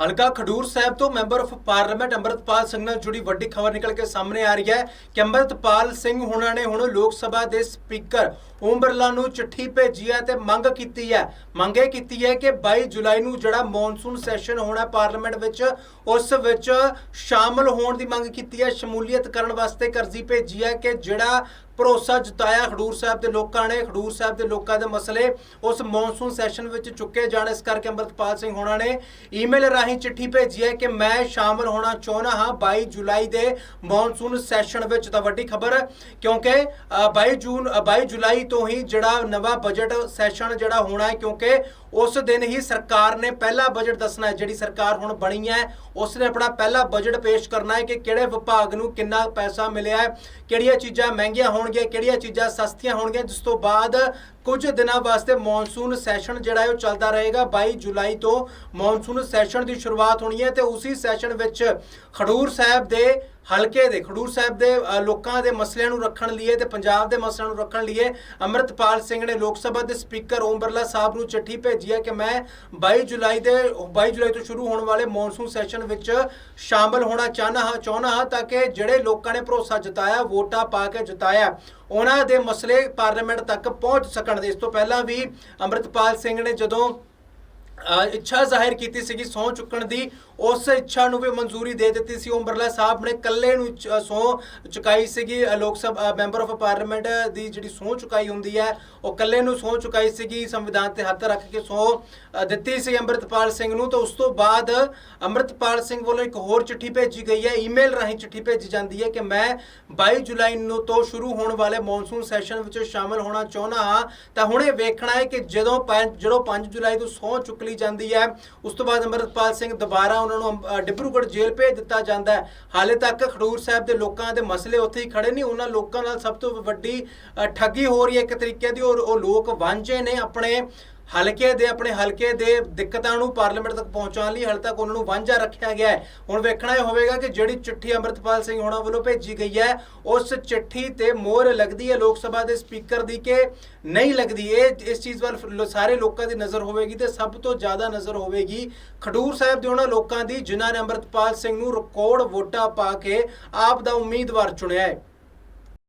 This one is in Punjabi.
ਹਲਕਾ ਖਡੂਰ ਸਾਹਿਬ ਤੋਂ member of parliament Amritpal Singh ਨਾਲ ਜੁੜੀ ਵੱਡੀ ਖਬਰ ਨਿਕਲ ਕੇ ਸਾਹਮਣੇ ਆ ਰਹੀ ਹੈ ਕਿ ਅੰਮ੍ਰਿਤਪਾਲ ਸਿੰਘ ਹੁਣਾਂ ਨੇ ਹੁਣ ਲੋਕ ਸਭਾ ਦੇ ਸਪੀਕਰ ਓਮ ਬਿਰਲਾ ਨੂੰ ਚਿੱਠੀ ਭੇਜੀ ਹੈ ਤੇ ਮੰਗ ਕੀਤੀ ਹੈ। ਮੰਗ ਇਹ ਕੀਤੀ ਹੈ ਕਿ 22 ਜੁਲਾਈ ਨੂੰ ਜਿਹੜਾ ਮੌਨਸੂਨ ਸੈਸ਼ਨ ਹੋਣਾ ਪਾਰਲੀਮੈਂਟ ਵਿੱਚ, ਉਸ ਵਿੱਚ ਸ਼ਾਮਲ ਹੋਣ ਦੀ ਮੰਗ ਕੀਤੀ ਹੈ। ਸ਼ਮੂਲੀਅਤ ਕਰਨ ਵਾਸਤੇ ਕਰਜ਼ੀ ਭੇਜੀ ਹੈ ਕਿ ਜਿਹੜਾ ਭਰੋਸਾ ਜਤਾਇਆ ਖਡੂਰ ਸਾਹਿਬ ਦੇ ਲੋਕਾਂ ਨੇ ਖਡੂਰ ਸਾਹਿਬ ਦੇ ਲੋਕਾਂ ਦੇ ਮਸਲੇ ਉਸ ਮੌਨਸੂਨ ਸੈਸ਼ਨ ਵਿੱਚ ਚੁੱਕੇ ਜਾਣ ਇਸ ਕਰਕੇ ਅੰਮ੍ਰਿਤਪਾਲ ਸਿੰਘ ਹੋਣਾ ਨੇ ਈਮੇਲ ਰਾਹੀਂ ਚਿੱਠੀ ਭੇਜੀ ਹੈ ਕਿ ਮੈਂ ਸ਼ਾਮਲ ਹੋਣਾ ਚਾਹੁੰਦਾ ਹਾਂ 22 ਜੁਲਾਈ ਦੇ ਮੌਨਸੂਨ ਸੈਸ਼ਨ ਵਿੱਚ। ਤਾਂ ਵੱਡੀ ਖਬਰ ਕਿਉਂਕਿ ਅ, 22 ਜੂਨ ਅ, 22 ਜੁਲਾਈ ਤੋਂ ਹੀ ਜਿਹੜਾ ਨਵਾਂ ਬਜਟ ਸੈਸ਼ਨ ਜਿਹੜਾ ਹੋਣਾ ਹੈ ਕਿਉਂਕਿ ਉਸ ਦਿਨ ਹੀ ਸਰਕਾਰ ਨੇ ਪਹਿਲਾ ਬਜਟ ਦੱਸਣਾ ਹੈ ਜਿਹੜੀ ਸਰਕਾਰ ਹੁਣ ਬਣੀ ਹੈ ਉਸ ਨੇ ਆਪਣਾ ਪਹਿਲਾ ਬਜਟ ਪੇਸ਼ ਕਰਨਾ ਹੈ ਕਿ ਕਿਹੜੇ ਵਿਭਾਗ ਨੂੰ ਕਿੰਨਾ ਪੈਸਾ ਮਿਲਿਆ ਹੈ ਕਿਹੜੀਆਂ ਚੀਜ਼ਾਂ ਮਹਿੰਗੀਆਂ ਹੋਣ ਹੋਣਗੀਆਂ, ਕਿਹੜੀਆਂ ਚੀਜ਼ਾਂ ਸਸਤੀਆਂ ਹੋਣਗੀਆਂ, ਜਿਸ ਤੋਂ ਬਾਅਦ ਕੁਝ ਦਿਨਾਂ ਵਾਸਤੇ ਮੌਨਸੂਨ ਸੈਸ਼ਨ ਜਿਹੜਾ ਹੈ ਉਹ ਚੱਲਦਾ ਰਹੇਗਾ। 22 ਜੁਲਾਈ ਤੋਂ ਮੌਨਸੂਨ ਸੈਸ਼ਨ ਦੀ ਸ਼ੁਰੂਆਤ ਹੋਣੀ ਹੈ ਤੇ ਉਸੇ ਸੈਸ਼ਨ ਵਿੱਚ ਖਡੂਰ ਸਾਹਿਬ ਦੇ ਹਲਕੇ ਦੇ, ਖਡੂਰ ਸਾਹਿਬ ਦੇ ਲੋਕਾਂ ਦੇ ਮਸਲਿਆਂ ਨੂੰ ਰੱਖਣ ਲਈ ਤੇ ਪੰਜਾਬ ਦੇ ਮਸਲਿਆਂ ਨੂੰ ਰੱਖਣ ਲਈ ਅੰਮ੍ਰਿਤਪਾਲ ਸਿੰਘ ਨੇ ਲੋਕ ਸਭਾ ਦੇ ਸਪੀਕਰ ਓਮ ਬਿਰਲਾ ਸਾਹਿਬ ਨੂੰ ਚਿੱਠੀ ਭੇਜੀ ਹੈ ਕਿ ਮੈਂ 22 ਜੁਲਾਈ ਦੇ 22 ਜੁਲਾਈ ਤੋਂ ਸ਼ੁਰੂ ਹੋਣ ਵਾਲੇ ਮੌਨਸੂਨ ਸੈਸ਼ਨ ਵਿੱਚ ਸ਼ਾਮਲ ਹੋਣਾ ਚਾਹਨਾ ਹਾਂ, ਚਾਹੁੰਦਾ ਹਾਂ ਤਾਂ ਕਿ ਜਿਹੜੇ ਲੋਕਾਂ ਨੇ ਭਰੋਸਾ ਜਤਾਇਆ, ਵੋਟਾਂ ਪਾ ਕੇ ਜਤਾਇਆ, ਉਹਨਾਂ ਦੇ ਮਸਲੇ ਪਾਰਲੀਮੈਂਟ ਤੱਕ ਪਹੁੰਚ ਸਕਣ ਦੇ। ਇਸ ਤੋਂ ਪਹਿਲਾਂ ਵੀ ਅੰਮ੍ਰਿਤਪਾਲ ਸਿੰਘ ਨੇ ਜਦੋਂ ਇੱਛਾ ਜ਼ਾਹਿਰ ਕੀਤੀ ਸੀਗੀ, ਸਹੁੰ ਚੁੱਕਣ ਦੀ। ਉਸ ਇੱਛਾ ਨੂੰ ਵੀ ਮਨਜ਼ੂਰੀ ਦੇ ਦਿੱਤੀ ਸੀ। ਓਮ ਬਿਰਲਾ ਸਾਹਿਬ ਨੇ ਕੱਲੇ ਨੂੰ ਚ- ਸਹੁੰ ਚੁਕਾਈ ਸੀਗੀ। Lok Sabha member of parliament ਦੀ ਜਿਹੜੀ ਸਹੁੰ ਚੁਕਾਈ ਹੁੰਦੀ ਹੈ, ਉਹ ਕੱਲੇ ਨੂੰ ਸਹੁੰ ਚੁਕਾਈ ਸੀਗੀ। ਸੰਵਿਧਾਨ ਤੇ ਹੱਥ ਰੱਖ ਕੇ ਸਹੁੰ ਦਿੱਤੀ ਸੀ ਅੰਮ੍ਰਿਤਪਾਲ ਸਿੰਘ ਨੂੰ। ਤਾਂ ਉਸ ਤੋਂ ਬਾਅਦ ਅੰਮ੍ਰਿਤਪਾਲ ਸਿੰਘ ਵੱਲੋਂ ਇੱਕ ਹੋਰ ਚਿੱਠੀ ਭੇਜੀ ਗਈ ਹੈ। ਈਮੇਲ ਰਾਹੀਂ ਚਿੱਠੀ ਭੇਜੀ ਜਾਂਦੀ ਹੈ ਕਿ ਮੈਂ 22 ਜੁਲਾਈ ਨੂੰ ਤੋਂ ਸ਼ੁਰੂ ਹੋਣ ਵਾਲੇ ਮੌਨਸੂਨ ਸੈਸ਼ਨ ਵਿੱਚ ਸ਼ਾਮਲ ਹੋਣਾ ਚਾਹੁੰਦਾ ਹਾਂ। ਤਾਂ ਹੁਣ ਇਹ ਵੇਖਣਾ ਹੈ ਕਿ ਜਦੋਂ ਪੰਜ- ਜਦੋਂ 5 ਜੁਲਾਈ ਤੋਂ ਸਹੁੰ ਚੁੱਕ ਲਈ ਜਾਂਦੀ ਹੈ। ਉਸ ਤੋਂ ਬਾਅਦ ਅੰਮ੍ਰਿਤਪਾਲ ਸਿੰਘ ਦੁਬਾਰਾ ਉਹਨਾਂ ਨੂੰ ਅ, ਡਿਬਰੂਗੜ੍ਹ ਜੇਲ੍ਹ ਭੇਜ ਦਿੱਤਾ ਜਾਂਦਾ ਹੈ। ਹਾਲੇ ਤੱਕ ਖਡੂਰ ਸਾਹਿਬ ਦੇ ਲੋਕਾਂ ਦੇ ਮਸਲੇ ਉੱਥੇ ਹੀ ਖੜੇ ਨਹੀਂ ਉਹਨਾਂ ਲੋਕਾਂ ਨਾਲ ਸਭ ਤੋਂ ਵੱਡੀ ਠੱਗੀ ਹੋ ਰਹੀ ਹੈ ਇੱਕ ਤਰੀਕੇ ਦੀ ਔਰ ਉਹ ਲੋਕ ਵਾਂਝੇ ਨੇ ਆਪਣੇ ਹਲਕੇ ਦੇ, ਆਪਣੇ ਹਲਕੇ ਦੇ ਦਿੱਕਤਾਂ ਨੂੰ ਪਾਰਲੀਮੈਂਟ ਤੱਕ ਪਹੁੰਚਾਉਣ ਲਈ ਹਾਲੇ ਤੱਕ ਉਹਨਾਂ ਨੂੰ ਵਾਂਝਾ ਰੱਖਿਆ ਗਿਆ ਹੈ। ਹੁਣ ਵੇਖਣਾ ਇਹ ਹੋਵੇਗਾ ਕਿ ਜਿਹੜੀ ਚਿੱਠੀ ਅੰਮ੍ਰਿਤਪਾਲ ਸਿੰਘ ਹੋਣਾ ਵੱਲੋਂ ਭੇਜੀ ਗਈ ਹੈ, ਉਸ ਚਿੱਠੀ ਤੇ ਮੋਹਰ ਲੱਗਦੀ ਹੈ ਲੋਕ ਸਭਾ ਦੇ ਸਪੀਕਰ ਦੀ ਕਿ ਨਹੀਂ ਲੱਗਦੀ। ਇਹ ਇਸ ਚੀਜ਼ ਵੱਲ ਸਾਰੇ ਲੋਕਾਂ ਦੀ ਨਜ਼ਰ ਹੋਵੇਗੀ ਤੇ ਸਭ ਤੋਂ ਜ਼ਿਆਦਾ ਨਜ਼ਰ ਹੋਵੇਗੀ ਖਡੂਰ ਸਾਹਿਬ ਦੇ ਉਹਨਾਂ ਲੋਕਾਂ ਦੀ, ਜਿਨ੍ਹਾਂ ਨੇ ਅੰਮ੍ਰਿਤਪਾਲ ਸਿੰਘ ਨੂੰ ਰਿਕਾਰਡ ਵੋਟਾਂ ਪਾ ਕੇ ਆਪ ਦਾ ਉਮੀਦਵਾਰ ਚੁਣਿਆ ਹੈ।